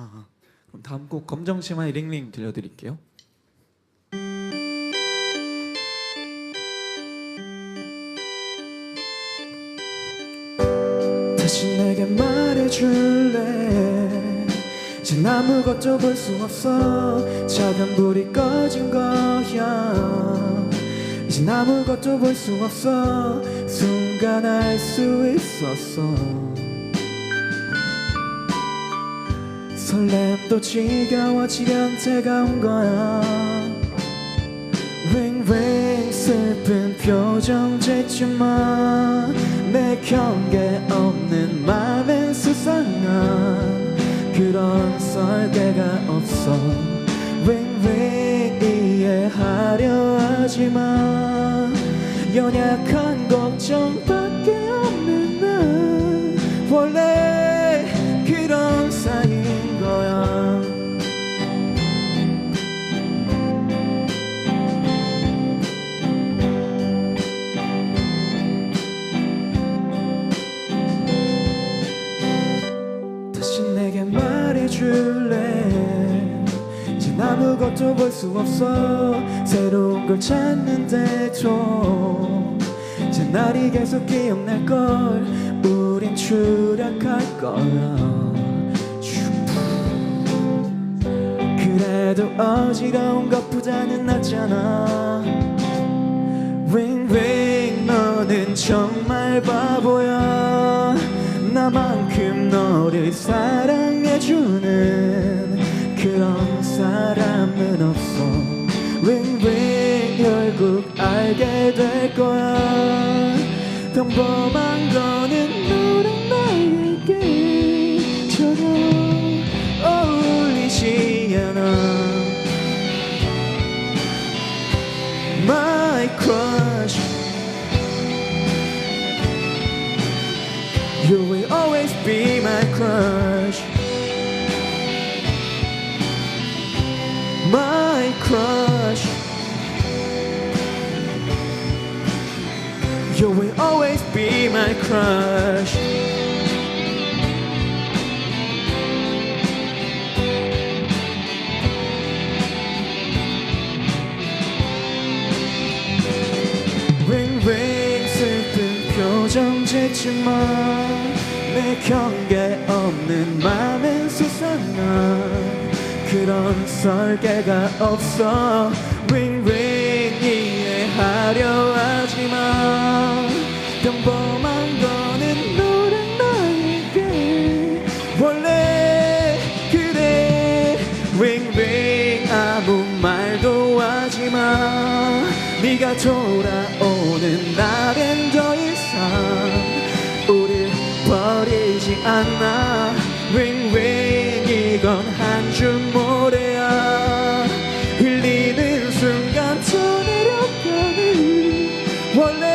아, 그럼 다음 곡 검정치마의 링링 들려드릴게요. 다시 내게 말해줄래? 이젠 아무것도 볼 수 없어. 작은 불이 꺼진 거야. 이젠 아무것도 볼 수 없어. 순간 알 수 있었어 설렘도 지겨워지려 때가 온 거야. 윙윙 슬픈 표정 짓지 마 내 경계 없는 맘엔 수상한 그런 설계가 없어. 윙윙 이해하려 하지마. 연약한 걱정밖에 없는 난 원래 줄래? 이젠 아무것도 볼 수 없어. 새로운 걸 찾는데도 이제 날이 계속 기억날 걸. 우린 추락할 거야. 그래도 어지러운 것보다는 낫잖아. 윙윙 너는 정말 바보야. 나만큼 너를 사랑해 될 거야 평범한 거는 너랑 나에게 전혀 어울리지 않아 my crush. You will always be You will always be my crush. 윙윙 슬픈 표정 짓지 마내 경계 없는 맘엔 수상한 그런 설계가 없어. 윙윙 이해하려 하지마 평범한 거는 너랑 나에게 원래 그래 윙윙 아무 말도 하지마. 네가 돌아오는 날엔 더 이상 우릴 버리지 않아. 윙윙 이건 한 줄 모래야. 흘리는 순간 더 내려가는 원래